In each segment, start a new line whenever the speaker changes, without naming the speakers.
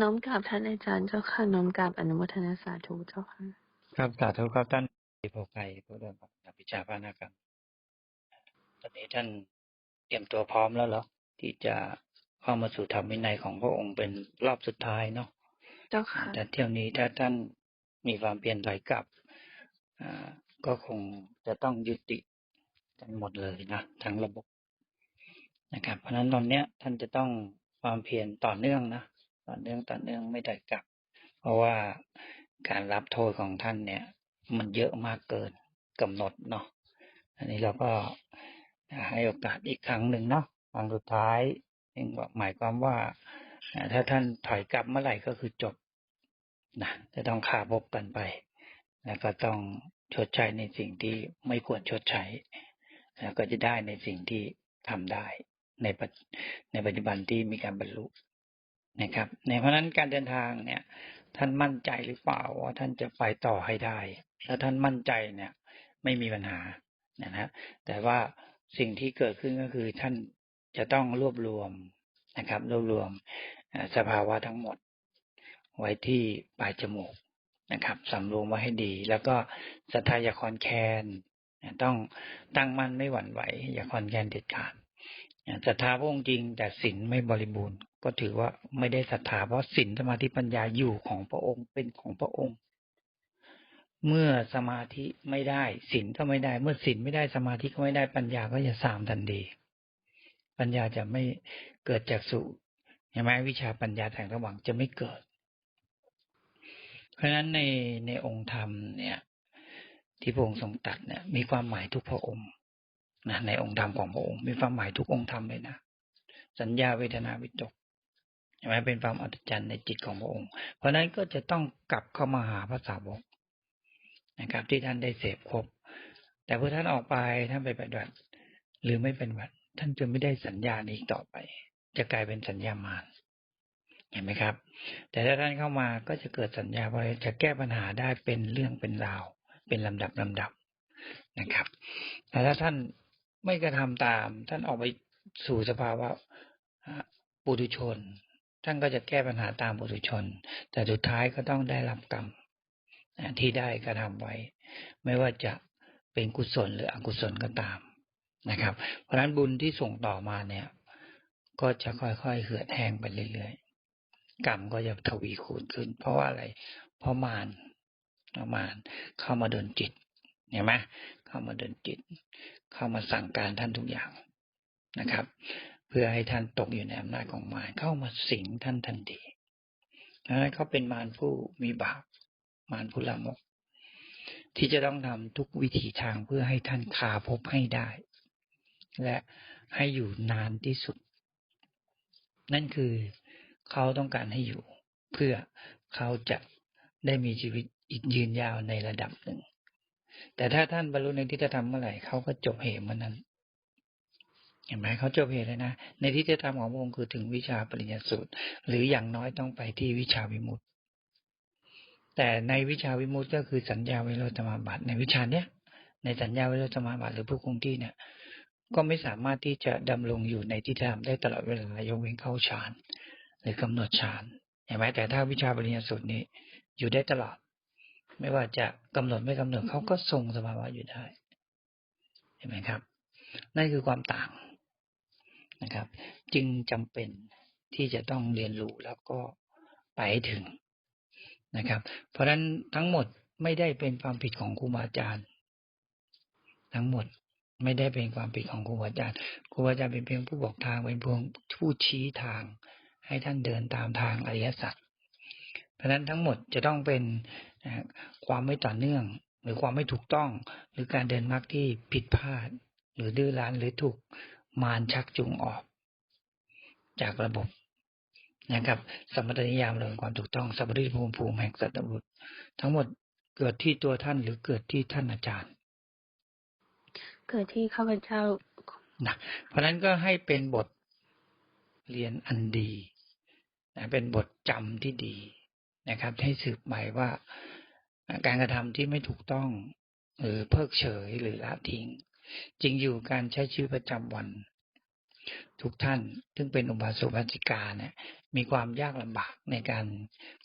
น้อมกราบท่านอาจารย์เจ้าค่ะ น้อมกราบอนุโมทนาสาธุเจ้าค่ะ
ครับสาธุครับท่านโพไกผู้เดินกับวิชาพานากรรมตอนนี้ท่านเตรียมตัวพร้อมแล้วเหรอที่จะเข้ามาสู่ธรรมวินัยของพระองค์เป็นรอบสุดท้ายเนาะ
เจ้าค่ะ
แต่เที่ยวนี้ถ้าท่านมีความเปลี่ยนถอยกลับอ่าก็คงจะต้องยุติกันหมดเลยนะทั้งระบบนะครับ เพราะฉะนั้นตอนเนี้ยท่านจะต้องความเพียรต่อเนื่องนะ ต่อเนื่องต่อเนื่องไม่ถอยกลับ เพราะว่าการรับโทษของท่านเนี่ย มันเยอะมากเกินกำหนดเนาะอันนี้เราก็ให้โอกาสอีกครั้งหนึ่งเนาะครั้งสุดท้ายซึ่งหมายความว่า ถ้าท่านถอยกลับเมื่อไหร่ก็คือจบนะจะต้องขาพบกันไป แล้วก็ต้องชดใช้ในสิ่งที่ไม่ควรชดใช้ แล้วก็จะได้ในสิ่งที่ทำได้ในปัในปัจจุบันที่มีการบรรลุ นะครับในเพราะนั้นการเดินทางเนี่ย ท่านมั่นใจหรือเปล่าว่าท่านจะไปต่อให้ได้ ถ้าท่านมั่นใจเนี่ยไม่มีปัญหานะฮะแต่ว่าสิ่งที่เกิดขึ้นก็คือท่านจะต้องรวบรวมนะครับ รวบรวมสภาวะทั้งหมด ไว้ที่ปลายจมูกนะครับสำรวมไว้ให้ดี แล้วก็ศรัทธายาคอนแคนต้องตั้งมั่นไม่หวั่นไหว อย่าคอนแคนเด็ดขาด ศรัทธาพระองค์จริง แต่ศีลไม่บริบูรณ์ ก็ถือว่าไม่ได้ศรัทธาเพราะศีลสมาธิปัญญาอยู่ของพระองค์เป็นของพระองค์ เมื่อสมาธิไม่ได้ศีลก็ไม่ได้ เมื่อศีลไม่ได้สมาธิก็ไม่ได้ปัญญาก็จะสามทันทีปัญญาจะไม่เกิดจากสุใช่ไหมวิชาปัญญาแสงสว่างจะไม่เกิด เพราะฉะนั้นในในองค์ธรรมเนี่ย ที่พระองค์ทรงตัดเนี่ยมีความหมายทุกพระองค์ นะในองค์ธรรมของพระองค์มีความหมายทุกองค์ธรรมเลยนะ สัญญาเวทนาวิตกใช่ไหมเป็นความอัศจรรย์ในจิตของพระองค์ เพราะฉะนั้นก็จะต้องกลับเข้ามาหาพระสาวกนะครับ ที่ท่านได้เสพครบ แต่เมื่อท่านออกไปท่านไปปฏิบัติหรือไม่เป็นวัดท่านจะไม่ได้สัญญานี้อีกต่อไป จะกลายเป็นสัญญามารเห็นไหมครับ แต่ถ้าท่านเข้ามาก็จะเกิดสัญญาว่าจะแก้ปัญหาได้เป็นเรื่องเป็นราว เป็นลำดับลำดับนะครับแต่ถ้าท่าน ไม่กระทำตาม ท่านออกไปสู่สภาวะอ่าปุถุชน ท่านก็จะแก้ปัญหาตามปุถุชน แต่สุดท้ายก็ต้องได้รับกรรมที่ได้กระทำไว้ ไม่ว่าจะเป็นกุศลหรืออกุศลก็ตามนะครับ เพราะฉะนั้นบุญที่ส่งต่อมาเนี่ย ก็จะค่อยๆเหือดแห้งไปเรื่อยๆกรรมก็จะทวีคูณขึ้น เพราะว่าอะไร เพราะมารมารเข้ามาเดินจิต เห็นไหมเข้ามาเดินจิต เข้ามาสั่งการท่านทุกอย่างนะครับ เพื่อให้ท่านตกอยู่ในอำนาจของมารเข้ามาสิงท่านทันทีนั้นเขาเป็นมารผู้มีบาปมารผู้ละมก ที่จะต้องทำทุกวิถีทางเพื่อให้ท่านคาพบให้ได้ และให้อยู่นานที่สุด นั่นคือเขาต้องการให้อยู่ เพื่อเขาจะได้มีชีวิตอีกยืนยาวในระดับหนึ่ง แต่ถ้าท่านบรรลุในทิฏฐธรรมเมื่อไหร่เขาก็จบเหตุเมื่อนั้น เห็นไหมเขาจบเหตุเลยนะ ในทิฏฐธรรมของพระองค์คือถึงวิชาปริญญาสูตร หรืออย่างน้อยต้องไปที่วิชาวิมุตติ แต่ในวิชาวิมุตติก็คือสัญญาวิโรธสมาบัติในวิชาเนี้ย ในสัญญาวิโรธสมาบัติหรือผู้คงที่เนี่ย ก็ไม่สามารถที่จะดำรงอยู่ในที่ธรรมได้ตลอดเวลายกเว้นเข้าฌานหรือกำหนดฌานเห็นไหมแต่ถ้าวิชาปริญญาสูตรนี้อยู่ได้ตลอด ไม่ว่าจะกำหนดไม่กำหนดเขาก็ทรงสภาวะอยู่ได้ เห็นไหมครับ นั่นคือความต่างนะครับ จึงจำเป็นที่จะต้องเรียนรู้แล้วก็ไปให้ถึงนะครับ เพราะฉะนั้นทั้งหมดไม่ได้เป็นความผิดของครูบาอาจารย์ ทั้งหมดไม่ได้เป็นความผิดของครูบาอาจารย์ครูบาอาจารย์เป็นเพียงผู้บอกทางเป็นเพียงผู้ชี้ทาง ให้ท่านเดินตามทางอริยสัจเพราะฉะนั้นทั้งหมดจะต้องเป็น นะความไม่ต่อเนื่อง หรือความไม่ถูกต้อง หรือการเดินมรรคที่ผิดพลาด หรือดื้อรั้นหรือถูกมารชักจูงออก จากระบบนะครับ สมมตินิยามเรื่องความถูกต้องสัพพริภูมิภูมิแห่งสัตบุตรทั้งหมดเกิดที่ตัวท่านหรือเกิดที่ท่านอาจารย์
เกิดที่ข้าพเจ้า
นะเพราะฉะนั้นก็ให้เป็นบทเรียนอันดีนะเป็นบทจำที่ดี นะครับ ให้สืบใหม่ว่าการกระทำที่ไม่ถูกต้อง หรือเพิกเฉยหรือละทิ้งจริงอยู่การใช้ชีวิตประจำวัน ทุกท่านซึ่งเป็นอุบาสกอุบาสิกาเนี่ยมีความยากลำบากในการ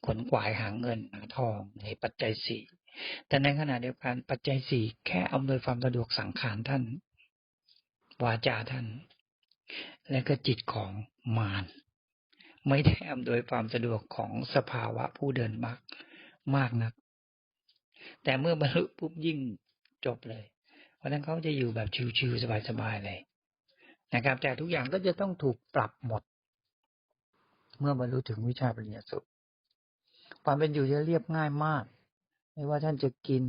ขนขวายหาเงินหาทองในปัจจัยสี่แต่ในขณะเดียวกันปัจจัยสี่แค่อำนวยความสะดวกสังขารท่าน วาจาท่าน และก็จิตของมาร ไม่ได้อำนวยความสะดวกของสภาวะผู้เดินมากมากนัก แต่เมื่อบรรลุปุ๊บยิ่งจบเลย เพราะฉะนั้นเขาจะอยู่แบบชิวๆสบายๆเลยนะครับ แต่ทุกอย่างก็จะต้องถูกปรับหมด เมื่อบรรลุถึงวิชาปริญญาสุขความเป็นอยู่จะเรียบง่ายมาก ไม่ว่าท่านจะกิน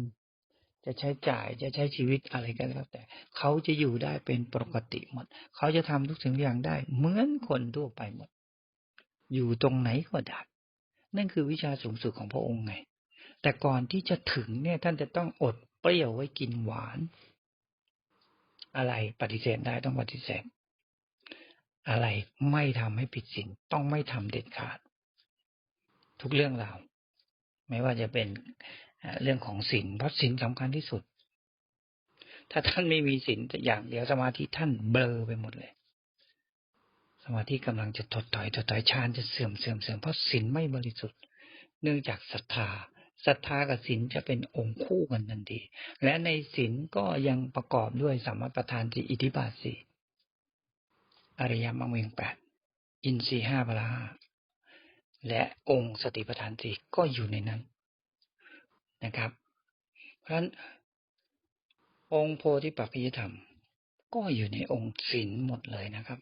จะใช้จ่ายจะใช้ชีวิตอะไรก็แล้ว แต่เขาจะอยู่ได้เป็นปกติหมด เขาจะทำทุกสิ่งอย่างได้ เหมือนคนทั่วไปหมด อยู่ตรงไหนก็ได้นั่นคือวิชาสูงสุดของพระองค์ไง แต่ก่อนที่จะถึงเนี่ยท่านจะต้องอดเปรี้ยวไว้กินหวาน อะไรปฏิเสธได้ต้องปฏิเสธ อะไรไม่ทำให้ผิดศีลต้องไม่ทำเด็ดขาด ทุกเรื่องราวไม่ว่าจะเป็นเรื่องของศีลเพราะศีลสำคัญที่สุด ถ้าท่านไม่มีศีลอย่างเดียวสมาธิท่านเบลอไปหมดเลย สมาธิกำลังจะถดถอยถดถอยฌานจะเสื่อมเสื่อมเสื่อมเพราะศีลไม่บริสุทธิ์ เนื่องจากศรัทธาศรัทธากับศีลจะเป็นองค์คู่กันทันที และในศีลก็ยังประกอบด้วยสัมมาประธานสี่อิทธิบาทสี่อริยมรรคมีองแปดอินทรีห้าพละห้าและองค์สติปัฏฐานสี่ก็อยู่ในนั้นนะครับ เพราะฉะนั้นองค์โพธิปัจจยธรรม ก็อยู่ในองค์ศีลหมดเลยนะครับ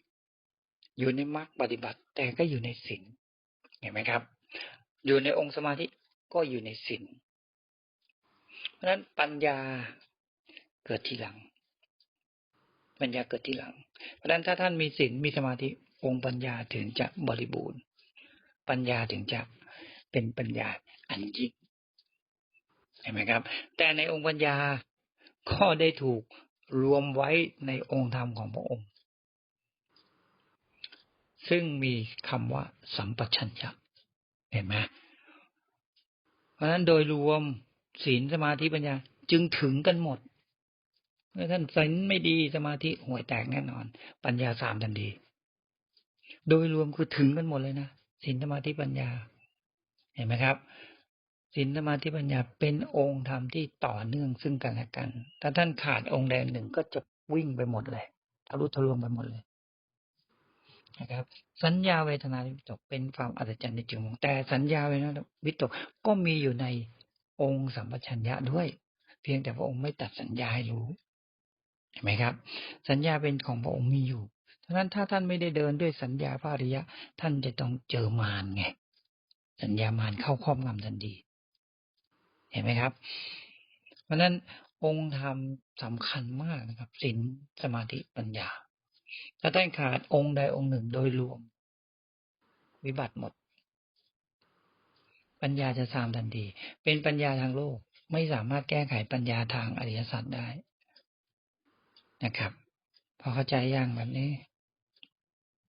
อยู่ในมรรคปฏิบัติ แต่ก็อยู่ในศีลเห็นไหมครับ อยู่ในองค์สมาธิก็อยู่ในศีลเพราะฉะนั้นปัญญาเกิดทีหลัง ปัญญาเกิดทีหลัง เพราะฉะนั้นถ้าท่านมีศีลมีสมาธิองค์ปัญญาถึงจะบริบูรณ์ ปัญญาถึงจะเป็นปัญญาอันยิ่งเห็นไหมครับ แต่ในองค์ปัญญาก็ได้ถูกรวมไว้ในองค์ธรรมของพระองค์ ซึ่งมีคำว่าสัมปชัญญะเห็นไหมเพราะฉะนั้นโดยรวมศีลสมาธิปัญญาจึงถึงกันหมดเมื่อท่านศีลไม่ดีสมาธิห่วยแตกแน่นอน ปัญญาสามทันทีโดยรวมคือถึงกันหมดเลยนะศีลสมาธิปัญญา เห็นไหมครับศีลสมาธิปัญญาเป็นองค์ธรรมที่ต่อเนื่องซึ่งกันและกัน ถ้าท่านขาดองค์ใดหนึ่งก็จะวิ่งไปหมดเลยทะลุทะลวงไปหมดเลย นะครับ สัญญาเวทนาวิตกเป็นความอัศจรรย์ในจึงมองแต่สัญญาเวทนาวิตกก็มีอยู่ในองค์สัมปชัญญะด้วย เพียงแต่พระองค์ไม่ตัดสัญญาให้รู้เห็นไหมครับ สัญญาเป็นของพระองค์มีอยู่ฉะนั้นถ้าท่านไม่ได้เดินด้วยสัญญาพระอริยะ ท่านจะต้องเจอมารไง สัญญามารเข้าครอบงำทันทีเห็นไหมครับ เพราะนั้นองค์ธรรมสำคัญมากนะครับศีลสมาธิปัญญา ถ้าท่านขาดองค์ใดองค์หนึ่งโดยรวม วิบัติหมด ปัญญาจะสามทันที เป็นปัญญาทางโลก ไม่สามารถแก้ไขปัญญาทางอริยสัจได้นะครับ พอเข้าใจอย่างแบบนี้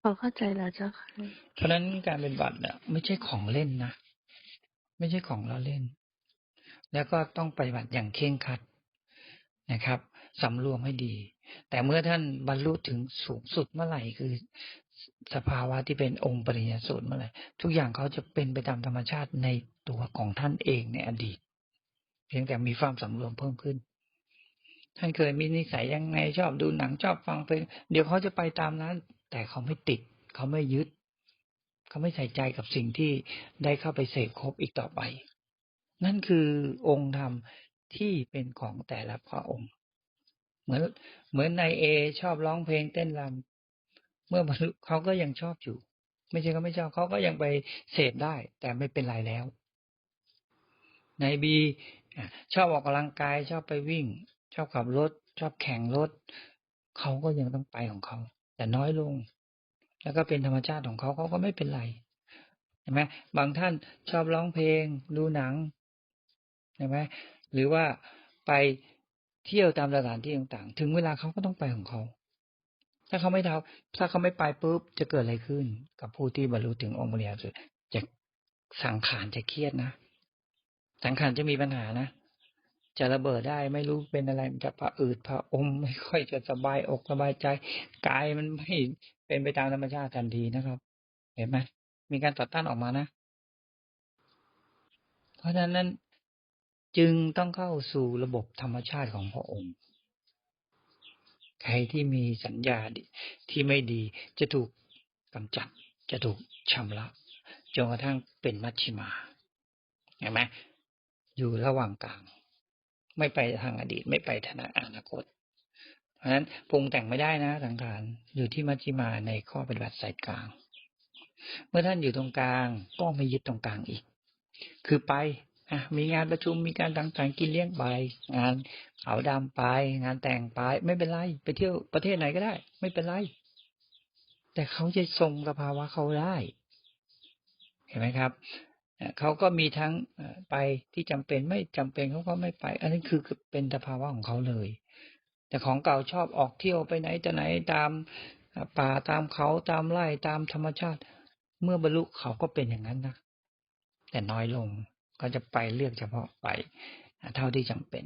พอเข้าใจแล้วเจ้าค่ะ
เพราะฉะนั้นการเป็นบัตรเนี่ยไม่ใช่ของเล่นนะไม่ใช่ของเราเล่น แล้วก็ต้องปฏิบัติอย่างเคร่งครัดนะครับสำรวมให้ดี แต่เมื่อท่านบรรลุถึงสูงสุดเมื่อไหร่คือสภาวะที่เป็นองค์ปริญญาสูตรเมื่อไหร่ทุกอย่างเขาจะเป็นไปตามธรรมชาติในตัวของท่านเองในอดีต เพียงแต่มีความสำรวมเพิ่มขึ้น ท่านเคยมีนิสัยยังไงชอบดูหนังชอบฟังเพลงเดี๋ยวเขาจะไปตามนั้น แต่เขาไม่ติด เขาไม่ยึด เขาไม่ใส่ใจกับสิ่งที่ได้เข้าไปเสพครบอีกต่อไป นั่นคือองค์ธรรมที่เป็นของแต่ละพระองค์ เหมือนเหมือนนายเอชอบร้องเพลงเต้นรำเมื่อบรรลุเขาก็ยังชอบอยู่ ไม่ใช่เขาไม่ชอบเขาก็ยังไปเสพได้ แต่ไม่เป็นไรแล้วนายบีชอบออกกำลังกายชอบไปวิ่ง ชอบขับรถ ชอบแข่งรถ เขาก็ยังต้องไปของเขา แต่น้อยลง แล้วก็เป็นธรรมชาติของเขาเขาก็ไม่เป็นไรเห็นไหมบางท่านชอบร้องเพลง ดูหนังเห็นไหมหรือว่าไป เที่ยวตามสถานที่ต่างๆ ถึงเวลาเขาก็ต้องไปของเขา ถ้าเขาไม่ทำถ้าเขาไม่ไปปุ๊บจะเกิดอะไรขึ้น กับผู้ที่บรรลุถึงองค์บริยสุดจะสังขารจะเครียดนะ สังขารจะมีปัญหานะ จะระเบิดได้ไม่รู้เป็นอะไรมันจะผะอืดผะอมไม่ค่อยจะสบายอกสบายใจกายมันไม่เป็นไปตามธรรมชาติทันทีนะครับ เห็นไหมมีการต่อต้านออกมานะ เพราะฉะนั้น จึงต้องเข้าสู่ระบบธรรมชาติของพระองค์ ใครที่มีสัญญาที่ไม่ดีจะถูกกำจัด จะถูกชำระจนกระทั่งเป็นมัชชิมาเห็นไหมอยู่ระหว่างกลาง ไม่ไปทางอดีต ไม่ไปทางอนาคต เพราะฉะนั้นปรุงแต่งไม่ได้นะสังขารอยู่ที่มัชชิมาในข้อปฏิบัติสายกลาง เมื่อท่านอยู่ตรงกลางก็ไม่ยึดตรงกลางอีก คือไป อะมีงานประชุมมีการต่างๆกินเลี้ยงไป งานขาวดำไป งานแต่งไป ไม่เป็นไร ไปเที่ยวประเทศไหนก็ได้ ไม่เป็นไร แต่เขาจะทรงสภาวะเขาได้ เห็นไหมครับเขาก็มีทั้งไปที่จำเป็นไม่จำเป็นเขาก็ไม่ไป อันนี้คือเป็นสภาวะของเขาเลย แต่ของเก่าชอบออกเที่ยวไปไหนจะไหนตามป่าตามเขาตามไร่ตามธรรมชาติ เมื่อบรรลุเขาก็เป็นอย่างนั้นนะแต่น้อยลง ก็จะไปเลือกเฉพาะไปเท่าที่จำเป็น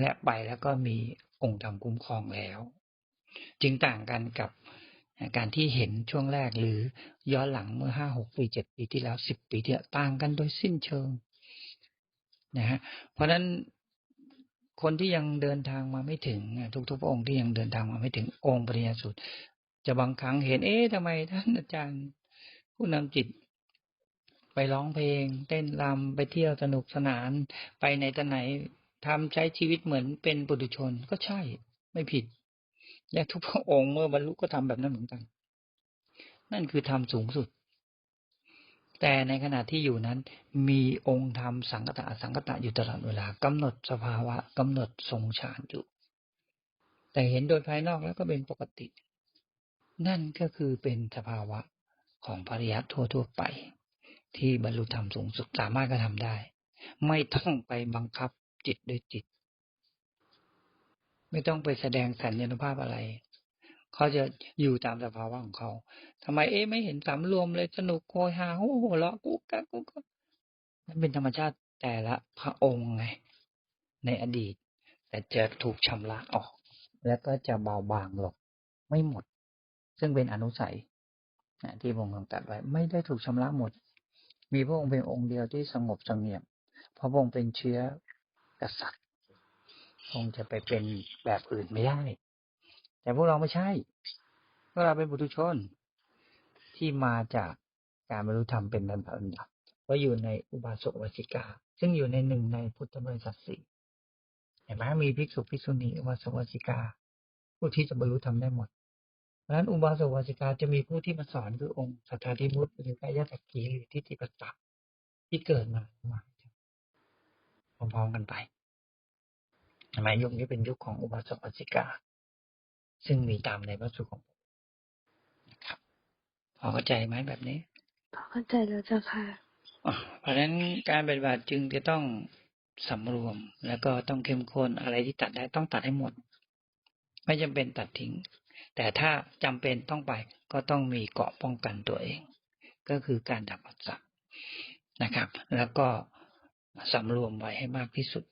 และไปแล้วก็มีองค์ธรรมคุ้มครองแล้ว จึงต่างกันกับการที่เห็นช่วงแรกหรือย้อนหลังเมื่อห้าหกปีเจ็ดปีที่แล้วสิบปีที่แล้วต่างกันโดยสิ้นเชิงนะฮะเพราะฉะนั้นคนที่ยังเดินทางมาไม่ถึงทุกๆองค์ที่ยังเดินทางมาไม่ถึงองค์ปริญญาสุดจะบางครั้งเห็น เอ๊ะทำไมท่านอาจารย์ผู้นำจิต ไปร้องเพลง เต้นรำไปเที่ยวสนุกสนาน ไปในตะไหนทำใช้ชีวิตเหมือนเป็นปุถุชนก็ใช่ไม่ผิด และทุกพระองค์เมื่อบรรลุก็ทำแบบนั้นเหมือนกัน นั่นคือธรรมสูงสุด แต่ในขณะที่อยู่นั้น มีองค์ธรรมสังกตะสังกตะอยู่ตลอดเวลากำหนดสภาวะกำหนดทรงฌานอยู่ แต่เห็นโดยภายนอกแล้วก็เป็นปกติ นั่นก็คือเป็นสภาวะของปริยัติทั่วๆไป ที่บรรลุธรรมสูงสุดสามารถกระทำได้ ไม่ต้องไปบังคับจิตด้วยจิต ไม่ต้องไปแสดงสัญญาณภาพอะไร เขาจะอยู่ตามสภาวะของเขาทำไมเอ๊ะไม่เห็นสำรวมเลยสนุกโคยฮาโอ้โหเลาะกุ๊กกักกุ๊กนั่นเป็นธรรมชาติแต่ละพระองค์ไงในอดีต แต่จะถูกชำระออก แล้วก็จะเบาบางลงไม่หมด ซึ่งเป็นอนุสัยที่พระองค์ตัดไว้ ไม่ได้ถูกชำระหมด มีพระองค์เป็นองค์เดียวที่สงบสงเงียมเพราะพระองค์เป็นเชื้อกษัตริย์คงจะไปเป็นแบบอื่นไม่ได้ แต่พวกเราไม่ใช่พวกเราเป็นบุตุชน ที่มาจากการบรรลุธรรมเป็นบรรพบุรุษว่าอยู่ในอุบาสกวสิกา ซึ่งอยู่ในหนึ่งในพุทธบริษัทสี่เห็นไหมมีภิกษุภิกษุณีอุบาสกวสิกา ผู้ที่จะบรรลุธรรมได้หมด เพราะฉะนั้นอุบาสกวสิกาจะมีผู้ที่มาสอนคือองค์สัทธาธิมุตหรือกายสักกีหรือทิฏฐิปัสสะที่เกิดมาพร้อมๆกันไปทำไมยุคนี้เป็นยุคของอุบาสกอุสิกา ซึ่งมีตามในพระสูตรของนะครับพอเข้าใจไหมแบบนี้
พอเข้าใจแล้วเจ้าค่ะ
เพราะฉะนั้นการปฏิบัติจึงจะต้องสำรวมแล้วก็ต้องเข้มข้นอะไรที่ตัดได้ต้องตัดให้หมด ไม่จำเป็นตัดทิ้ง แต่ถ้าจำเป็นต้องไปก็ต้องมีเกาะป้องกันตัวเอง ก็คือการดับอัศนะครับ แล้วก็สำรวมไว้ให้มากที่สุด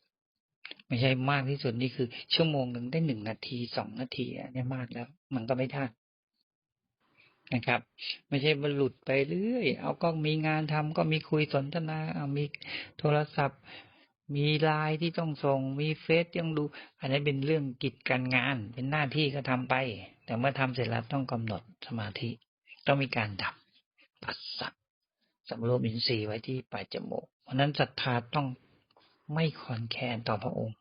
ไม่ใช่มากที่สุดนี่คือ ชั่วโมงหนึ่งได้หนึ่งนาทีสองนาทีอันนี้มากแล้ว มันก็ไม่ทันนะครับ ไม่ใช่บรรลุไปเรื่อย เอาก็มีงานทำก็มีคุยสนทนาเอามีโทรศัพท์ มีไลน์ที่ต้องส่งมีเฟซยังดู อันนี้เป็นเรื่องกิจการงาน เป็นหน้าที่ก็ทำไป แต่เมื่อทำเสร็จแล้วต้องกำหนดสมาธิ ต้องมีการดับปัสสัตสำรวมอินทรีย์ไว้ที่ปลายจมูก เพราะนั้นศรัทธาต้องไม่คอนแคนต่อพระองค์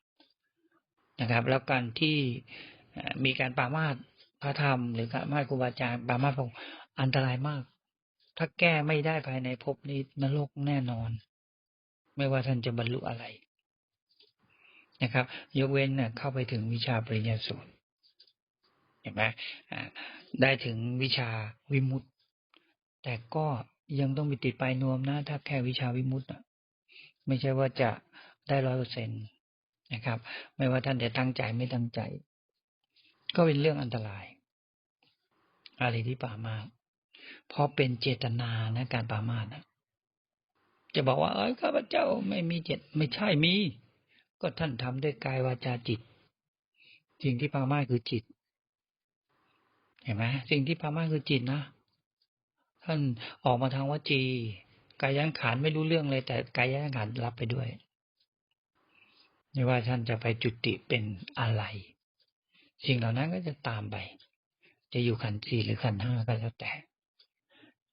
นะครับ แล้วการที่มีการปามาสพระธรรม หรือการมาครูบาอาจารย์ปามาพระองค์อันตรายมาก ถ้าแก้ไม่ได้ภายในภพนี้นรกแน่นอน ไม่ว่าท่านจะบรรลุอะไรนะครับ ยกเว้นเข้าไปถึงวิชาปริญญาสูตร เห็นไหมได้ถึงวิชาวิมุตต์แต่ก็ยังต้องมีติดปลายนวมนะ ถ้าแค่วิชาวิมุตต์ไม่ใช่ว่าจะได้ร้อยเปอร์เซ็นตนะครับ ไม่ว่าท่านจะตั้งใจไม่ตั้งใจ ก็เป็นเรื่องอันตราย อะไรที่ป่ามาเพราะเป็นเจตนานะการป่ามานะจะบอกว่าเอ้ยข้าพเจ้าไม่มีเจตไม่ใช่มี ก็ท่านทำด้วยกายวาจาจิต สิ่งที่ปามาคือจิต ห็นไหมสิ่งที่ปามาคือจิตนะ ท่านออกมาทางวจีกายยังขานไม่รู้เรื่องเลย แต่กายยังขานรับไปด้วยไม่ว่าท่านจะไปจุติเป็นอะไร สิ่งเหล่านั้นก็จะตามไป จะอยู่ขันสี่หรือขันห้าก็แล้วแต่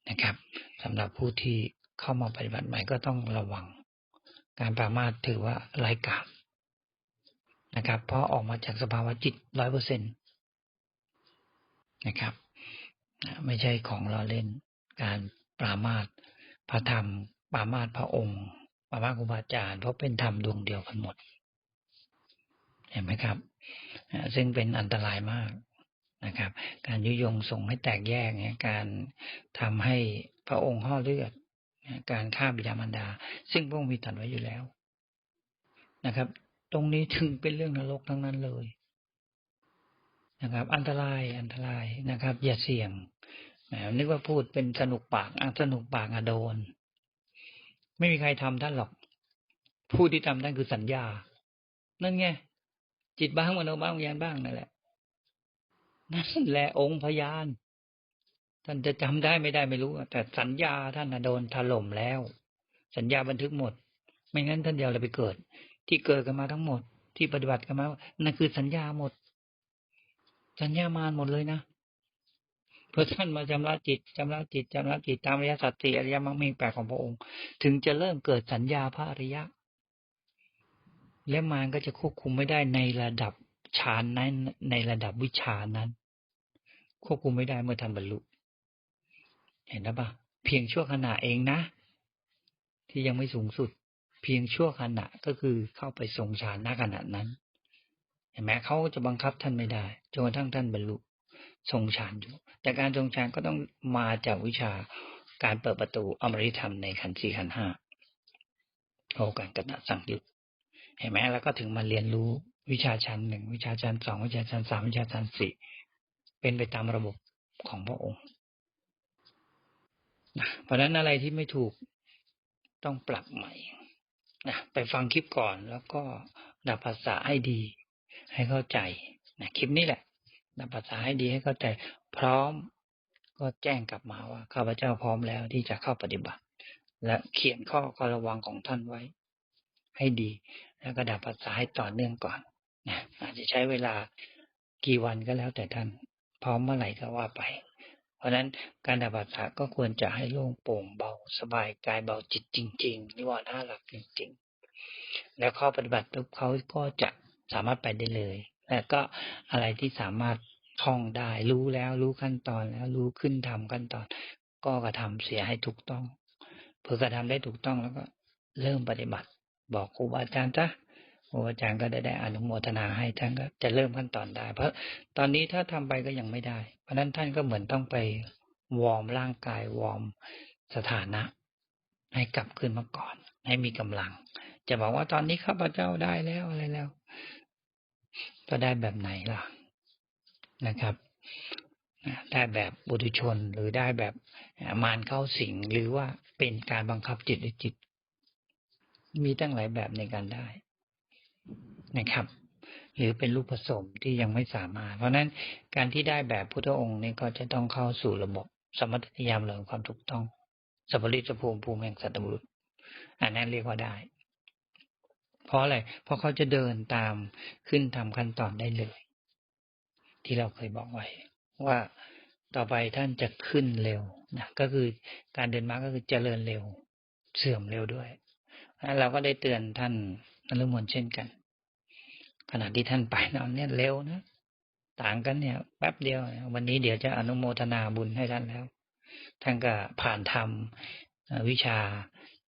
นะครับสำหรับผู้ที่เข้ามาปฏิบัติใหม่ก็ต้องระวัง การปรามาถือว่าไร้กาบนะครับ เพราะออกมาจากสภาวะจิตร้อยเปอร์เซ็นต์ นะครับ ไม่ใช่ของเราเล่น การปรามาสพระธรรม ปรามาสพระองค์ ปรามาสครูบาอาจารย์เพราะเป็นธรรมดวงเดียวกันหมด เห็นไหมครับซึ่งเป็นอันตรายมากนะครับ การยุยงส่งให้แตกแยกการทำให้พระองค์ห่อเลือดการฆ่าบิดามารดา ซึ่งพระองค์มีตรัสไว้อยู่แล้วนะครับ ตรงนี้ถึงเป็นเรื่องนรกทั้งนั้นเลย นะครับ อันตรายอันตรายนะครับ อย่าเสี่ยงแหมนึกว่าพูดเป็นสนุกปากอัสนุกปากอะโดน ไม่มีใครทำท่านหรอก ผู้ที่ทำท่านคือสัญญา นั่นไงจิตบ้างมโนบ้างวิญญาณบ้างนั่นแหละนั่นแหละองค์พยานท่านจะจำได้ไม่ได้ไม่รู้แต่สัญญาท่านโดนถล่มแล้ว สัญญาบันทึกหมด ไม่งั้นท่านเดียวเราไปเกิด ที่เกิดกันมาทั้งหมด ที่ปฏิบัติกันมานั่นคือสัญญาหมด สัญญามานหมดเลยนะเพื่อท่านมาจำระจิตจำระจิตจำระจิตตามอริยสัจสี่อริยมรรคมีแปดของพระองค์ ถึงจะเริ่มเกิดสัญญาพระอริยะ และมารก็จะควบคุมไม่ได้ในระดับฌานนั้น ในระดับวิชานั้น ควบคุมไม่ได้เมื่อท่านบรรลุ เห็นไหมปะเพียงชั่วขณะเองนะ ที่ยังไม่สูงสุด เพียงชั่วขณะก็คือเข้าไปทรงฌานณขณะนั้น ห็นไหมเขาจะบังคับท่านไม่ได้จนกระทั่งท่านบรรลุทรงฌานอยู่ แต่การทรงฌานก็ต้องมาจากวิชาการเปิดประตูอมริธรรมในขันธ์สี่ขันธ์ห้าโอการกระตัสั่งยุดเห็นไหมแล้วก็ถึงมาเรียนรู้วิชาชั้นหนึ่งวิชาชั้นสองวิชาชั้นสามวิชาชั้นสี่เป็นไปตามระบบของพระองค์นะเพราะฉะนั้นอะไรที่ไม่ถูกต้องปรับใหม่นะไปฟังคลิปก่อนแล้วก็ดับภาษาให้ดี ให้เข้าใจนะคลิปนี้แหละดับภาษาให้ดีให้เข้าใจ พร้อมก็แจ้งกลับมาว่าข้าพเจ้าพร้อมแล้วที่จะเข้าปฏิบัติ และเขียนข้อข้อระวังของท่านไว้ ให้ดี แล้วก็ดับภาษาให้ต่อเนื่องก่อนนะอาจจะใช้เวลากี่วันก็แล้วแต่ท่านพร้อมเมื่อไหร่ก็ว่าไป เพราะฉะนั้นการดับภาษาก็ควรจะให้โล่งโปร่งเบาสบายกายเบาจิตจริง ๆ นิวรณ์ห้าหลักจริง ๆ แล้วข้อปฏิบัติปุ๊บเขาก็จะ สามารถไปได้เลยและก็อะไรที่สามารถท่องได้ รู้แล้วรู้ขั้นตอนแล้วรู้ขึ้นทำขั้นตอน ก็กระทำเสียให้ถูกต้องเพื่อกระทำได้ถูกต้องแล้วก็เริ่มปฏิบัติ บอกครูบาอาจารย์จ้ะครูบาอาจารย์ก็ได้ได้อนุโมทนาให้ท่านก็จะเริ่มขั้นตอนได้ เพราะตอนนี้ถ้าทำไปก็ยังไม่ได้ เพราะนั้นท่านก็เหมือนต้องไปวอร์มร่างกายวอร์มสถานะ ให้กลับขึ้นมาก่อน ให้มีกำลัง จะบอกว่าตอนนี้ข้าพเจ้าได้แล้วอะไรแล้ว ก็ได้แบบไหนล่ะนะครับได้แบบบุตุชนหรือได้แบบมารเข้าสิงหรือว่าเป็นการบังคับจิตหรือจิต มีตั้งหลายแบบในการได้นะครับ หรือเป็นรูปผสมที่ยังไม่สามารถ เพราะนั้นการที่ได้แบบพุทธองค์นี่ก็จะต้องเข้าสู่ระบบสมติยามเหลืองความถูกต้องสัพพิสภูมิภูมิแห่งสัตบุรุษอันนั้นเรียกว่าได้ เพราะอะไร เพราะเขาจะเดินตามขึ้นทำขั้นตอนได้เลย ที่เราเคยบอกไว้ ว่าต่อไปท่านจะขึ้นเร็วนะก็คือการเดินมาก็คือเจริญเร็ว เสื่อมเร็วด้วยเราก็ได้เตือนท่านนรุมนเช่นกัน ขณะที่ท่านไปนอนเนี่ยเร็วนะต่างกันเนี่ยแป๊บเดียว วันนี้เดี๋ยวจะอนุโมทนาบุญให้ท่านแล้ว ท่านก็ผ่านธรรมวิชา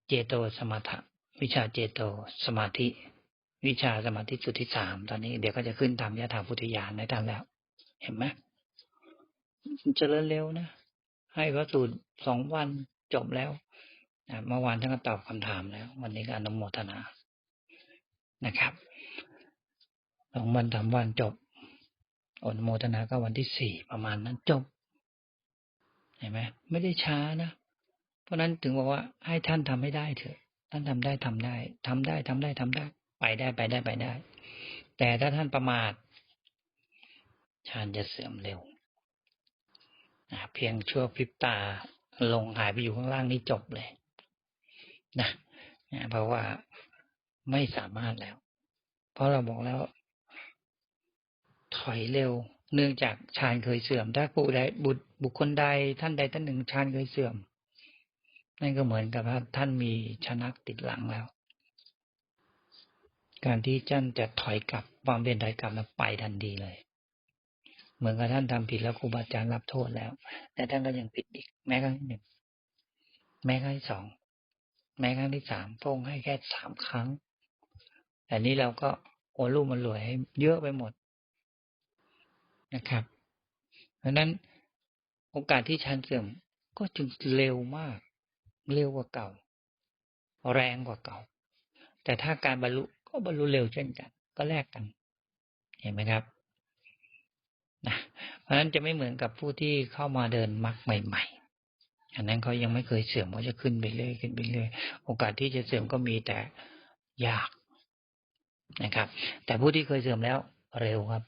เจโตสมถะ วิชาเจโตสมาธิ วิชาสมาธิสุดที่สามตอนนี้เดี๋ยวก็จะขึ้นทำยถาพุทธิญาณในท่านแล้ว เห็นไหมเจริญเร็วนะ ให้พระสูตรสองวันจบแล้วเมื่อวานท่านก็ตอบคำถามแล้ว วันนี้ก็อนุโมทนานะครับสองวันสามวันจบอนุโมทนาก็วันที่สี่ประมาณนั้นจบ เห็นไหมไม่ได้ช้านะ เพราะนั้นถึงบอกว่าให้ท่านทำให้ได้เถอะ ท่านทำได้ทำได้ทำได้ทำได้ทำได้ ไปได้ไปได้ไปได้ แต่ถ้าท่านประมาทฌานจะเสื่อมเร็วเพียงชั่วพริบตาลงหายไปอยู่ข้างล่างนี่จบเลยนะนะเพราะว่าไม่สามารถแล้ว เพราะเราบอกแล้ว ถอยเร็ว เนื่องจากฌานเคยเสื่อม ถ้าผู้ใดบุตรบุคคลใดท่านใดท่านหนึ่งฌานเคยเสื่อม นั่นก็เหมือนกับว่าท่านมีชนักติดหลังแล้ว การที่ท่านจะถอยกลับความเป็นถอยกลับแล้วไปทันทีเลย เหมือนกับท่านทำผิดแล้วครูบาอาจารย์รับโทษแล้ว แต่ท่านก็ยังผิดอีก แม้ครั้งที่หนึ่งแม้ครั้งที่สองแม้ครั้งที่สามพระองค์ให้แค่สามครั้งแต่นี้เราก็โอรุ่มมันรวยให้เยอะไปหมดนะครับ เพราะนั้นโอกาสที่ชันเสื่อมก็จึงเร็วมาก เร็วกว่าเก่า แรงกว่าเก่า แต่ถ้าการบรรลุก็บรรลุเร็วเช่นกัน ก็แลกกัน เห็นไหมครับนะเพราะฉะนั้นจะไม่เหมือนกับผู้ที่เข้ามาเดินมรรคใหม่ ๆ อันนั้นเขายังไม่เคยเสื่อมเขาจะขึ้นไปเรื่อยขึ้นไปเรื่อยโอกาสที่จะเสื่อมก็มีแต่ยากนะครับ แต่ผู้ที่เคยเสื่อมแล้วเร็วครับ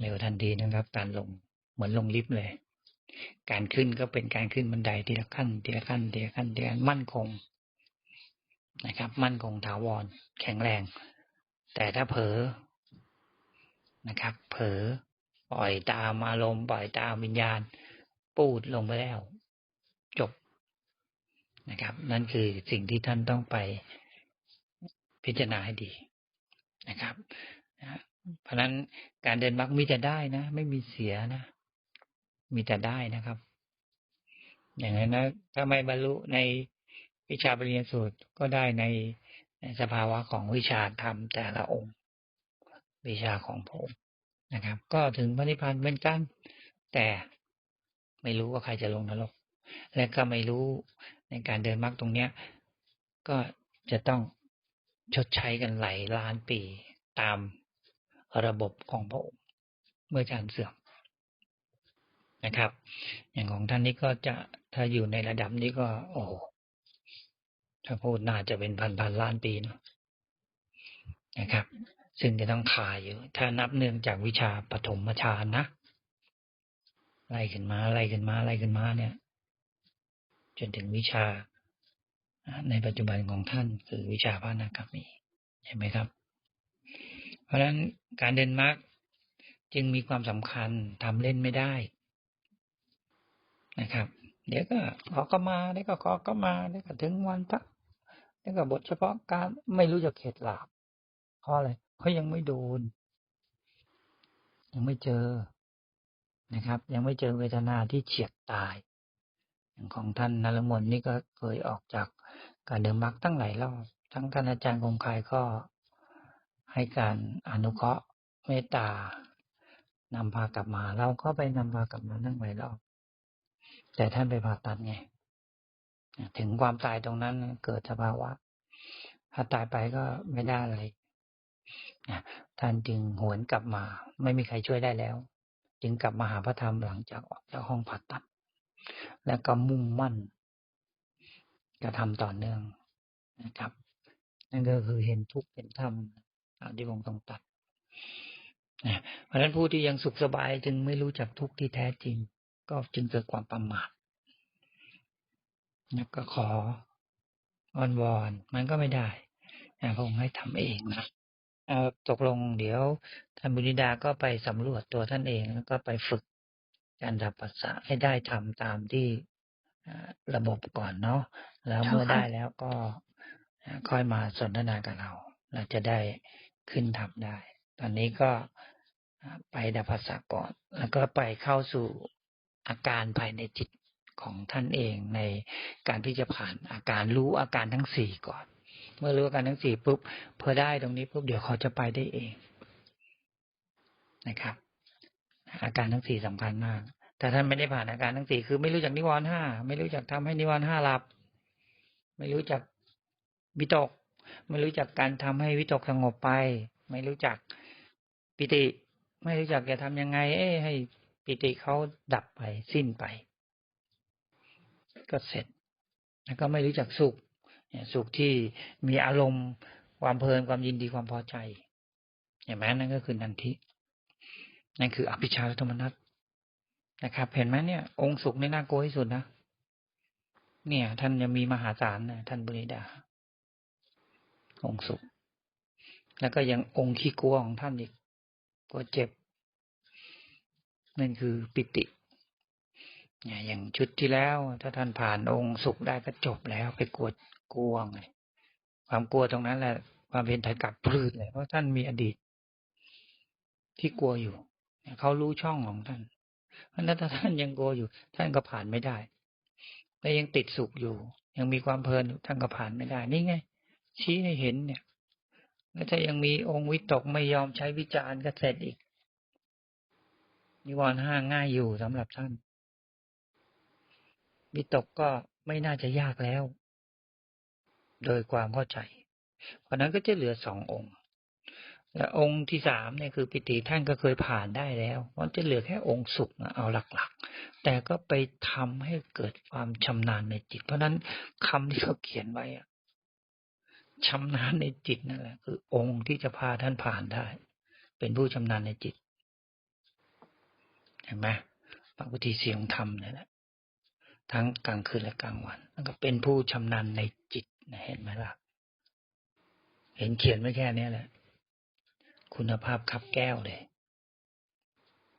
เร็วทันทีนะครับ การลงเหมือนลงลิฟต์เลย การขึ้นก็เป็นการขึ้นบันไดทีละขั้นทีละขั้นทีละขั้นทีละขั้นมั่นคงนะครับ มั่นคงถาวร แข็งแรง แต่ถ้าเผลอนะครับ เผลอปล่อยตามอารมณ์ปล่อยตามวิญญาณ ปูดลงไปแล้ว จบนะครับ นั่นคือสิ่งที่ท่านต้องไปพิจารณาให้ดีนะครับนะเพราะนั้นการเดินมรรคมีแต่ได้นะ ไม่มีเสียนะ มีแต่ได้นะครับ อย่างนั้นนะถ้าไม่บรรลุในวิชาปริญญาสูตรก็ได้ในสภาวะของวิชาธรรมแต่ละองค์ วิชาของพระองค์นะครับ ก็ถึงพระนิพพานเหมือนกัน แต่ไม่รู้ว่าใครจะลงนรก และก็ไม่รู้ในการเดินมรรคตรงเนี้ย ก็จะต้องชดใช้กันหลายล้านปีตามระบบของพระองค์ เมื่อจานเสื่อม นะครับ อย่างของท่านนี้ก็จะถ้าอยู่ในระดับนี้ก็ โอ้ถ้าพูดน่าจะเป็นพันพันล้านปีนะนะครับ ซึ่งจะต้องคายอยู่ ถ้านับเนื่องจากวิชาปฐมฌานนะไล่ขึ้นมาไล่ขึ้นมาไล่ขึ้นมาเนี่ย จนถึงวิชา ในปัจจุบันของท่านคือวิชาพระนาคามีเห็นไหมครับ เพราะฉะนั้นการเดินมรรคจึงมีความสำคัญทำเล่นไม่ได้ นะครับ เดี๋ยวก็ขอก็มาเดี๋ยวก็ขอก็มาเดี๋ยวก็ถึงวันพระเดี๋ยวก็บทเฉพาะการไม่รู้จะเข็ดหลาบเพราะอะไรเขายังไม่โดน ยังไม่เจอนะครับ ยังไม่เจอเวทนาที่เฉียดตาย อย่างของท่านนรมนนี่ก็เคยออกจากการเดินมรรคตั้งหลายรอบทั้งท่านอาจารย์คงคายก็ให้การอนุเคราะห์เมตตานำพากลับมา เราก็ไปนำพากลับมานั่งหลายรอบ แต่ท่านไปผ่าตัดไงถึงความตายตรงนั้นเกิดสภาวะ ถ้าตายไปก็ไม่ได้อะไรท่านจึงหวนกลับมา ไม่มีใครช่วยได้แล้ว จึงกลับมาหาพระธรรมหลังจากออกจากห้องผ่าตัด แล้วก็มุ่งมั่นกระทำต่อเนื่องนะครับ นั่นก็คือเห็นทุกข์เห็นธรรมตามที่ผมต้องตัดเพราะฉะนั้นผู้ที่ยังสุขสบายจึงไม่รู้จักทุกข์ที่แท้จริง ก็จึงเกิดความประมาทแล้วก็ขอวอนวอนมันก็ไม่ได้นะพระองค์ให้ทำเองนะตกลงเดี๋ยวท่านบุริดาก็ไปสำรวจตัวท่านเองแล้วก็ไปฝึกการดับปัสสะให้ได้ทำตามที่ระบบก่อนเนาะแล้วเมื่อได้แล้วก็ค่อยมาสนทนากับเรา เราจะได้ขึ้นทำได้ ตอนนี้ก็ไปดับภาษาก่อน แล้วก็ไปเข้าสู่ อาการภายในจิตของท่านเองในการที่จะผ่านอาการรู้อาการทั้งสี่ก่อน เมื่อรู้อาการทั้งสี่ปุ๊บพอได้ตรงนี้ปุ๊บเดี๋ยวเขาจะไปได้เองนะครับ อาการทั้งสี่สำคัญมาก แต่ท่านไม่ได้ผ่านอาการทั้งสี่คือไม่รู้จักนิวรณ์ห้าไม่รู้จักทำให้นิวรณ์ห้าหลับ ไม่รู้จักวิตก ไม่รู้จักการทำให้วิตกสงบไป ไม่รู้จักปิติ ไม่รู้จักจะทำยังไง เอ้ให้ ปิติเขาดับไปสิ้นไป ก็เสร็จ แล้วก็ไม่รู้จักสุขสุขที่มีอารมณ์ความเพลินความยินดีความพอใจเห็นไหมนั่นก็คือนันทินั่นคืออภิชาและโทมนัสนะครับ เห็นไหมเนี่ย องค์สุขในน่ากลัวที่สุดนะเนี่ย ท่านยังมีมหาศาลนะท่านบุริดา องค์สุข แล้วก็ยังองค์ขี้กลัวของท่านอีกกลัวเจ็บ นั่นคือปิติอย่างชุดที่แล้ว ถ้าท่านผ่านองค์สุขได้ก็จบแล้วไปกลัวกลัวไงความกลัวตรงนั้นแหละ ความเป็นไทยกับพืชเลยเพราะท่านมีอดีต ที่กลัวอยู่เขารู้ช่องของท่านเพราะนั้นถ้าท่านยังกลัวอยู่ ท่านก็ผ่านไม่ได้และยังติดสุขอยู่ ยังมีความเพลินท่านก็ผ่านไม่ได้ นี่ไง ชี้ให้เห็นเนี่ยแล้วถ้ายังมีองค์วิตกไม่ยอมใช้วิจารณ์ก็เสร็จอีก นิวรณ์ห้าง่ายอยู่สำหรับท่านวิตกก็ไม่น่าจะยากแล้ว โดยความเข้าใจ เพราะนั้นก็จะเหลือสององค์ และองค์ที่สามเนี่ยคือปิติท่านก็เคยผ่านได้แล้วมันจะเหลือแค่องค์สุขนะเอาหลักๆ แต่ก็ไปทำให้เกิดความชำนาญในจิต เพราะนั้นคำที่เขาเขียนไว้อะชำนาญในจิตนั่นแหละคือองค์ที่จะพาท่านผ่านได้ เป็นผู้ชำนาญในจิต เห็นไหมพระพุทธเสียงธรรมนี่แหละทั้งกลางคืนและกลางวันแล้วก็เป็นผู้ชำนาญในจิตนะเห็นไหมล่ะ เห็นเขียนไว้แค่นี้แหละ คุณภาพขับแก้วเลย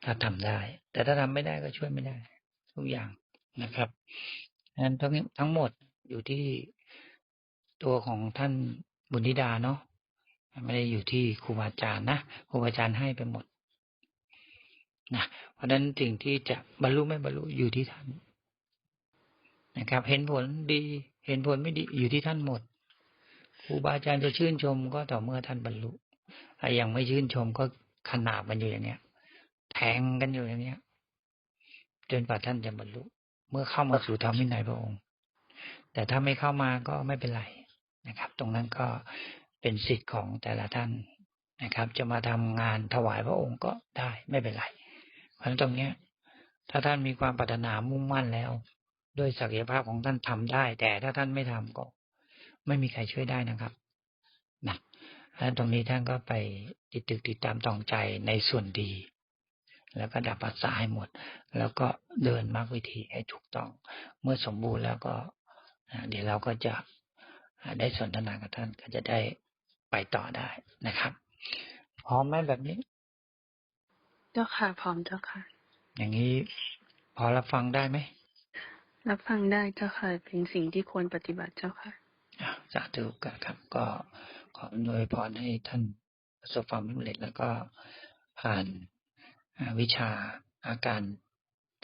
ถ้าทำได้ แต่ถ้าทำไม่ได้ก็ช่วยไม่ได้ ทุกอย่างนะครับนั้นทั้งทั้งหมดอยู่ที่ตัวของท่านบุญธิดาเนาะไม่ได้อยู่ที่ครูบาอาจารย์นะครูบาอาจารย์ให้ไปหมด นะเพราะนั้นสิ่งที่จะบรรลุไม่บรรลุอยู่ที่ท่านนะครับ เห็นผลดี เห็นผลไม่ดีอยู่ที่ท่านหมดครูบาอาจารย์จะชื่นชมก็ต่อเมื่อท่านบรรลุถ้ยังไม่ชื่นชมก็ขนาบกันอยู่อย่างเนี้ยแทงกันอยู่อย่างเนี้ยจนกว่าท่านจะบรรลุ เมื่อเข้ามาสู่ธรรมวินัยพระองค์ แต่ถ้าไม่เข้ามาก็ไม่เป็นไรนะครับ ตรงนั้นก็เป็นสิทธิ์ของแต่ละท่านนะครับ จะมาทำงานถวายพระองค์ก็ได้ไม่เป็นไร เพราะฉะนั้นตรงเนี้ย ถ้าท่านมีความปรารถนามุ่งมั่นแล้ว ด้วยศักยภาพของท่านทำได้ แต่ถ้าท่านไม่ทำก็ ไม่มีใครช่วยได้นะครับนะแล้วตรงนี้ท่านก็ไปติดตึกติดตามตองใจในส่วนดี แล้วก็ดับปัสสาให้หมด แล้วก็เดินมรรควิธีให้ถูกต้อง เมื่อสมบูรณ์แล้วก็เดี๋ยวเราก็จะได้สนทนากับท่านก็จะได้ไปต่อได้นะครับ พร้อมไหมแบบนี้
จ้าค่ะพร้อมเจ้าค่ะ
อย่างนี้พอรับฟังได้ไหม
รับฟังได้เจ้าค่ะ เป็นสิ่งที่ควรปฏิบัติเจ้าค่ะ
อะสาธุครับ ก็ขออำนวยพรให้ท่านประสบความสำเร็จแล้วก็ผ่านวิชาอาการ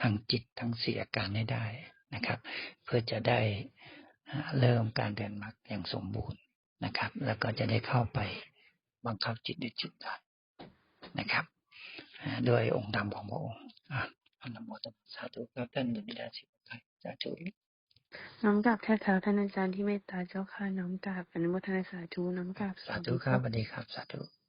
ทางจิตทั้งสี่อาการให้ได้นะครับ เพื่อจะได้เริ่มการเดินมรรคอย่างสมบูรณ์นะครับ แล้วก็จะได้เข้าไปบังคับจิตด้วยจิตได้นะครับ โดยองค์ธรรมของพระองค์อะอนุโมทนาสาธุครับท่านบิดาสิบไทยสาธุ
น้อมกราบแท้เท้าท่านอาจารย์ที่เมตตาเจ้าค่ะน้อมกราบอนุโมทนาสาธุน้อมกราบ
สาธุครับสวัสดีครับสาธุ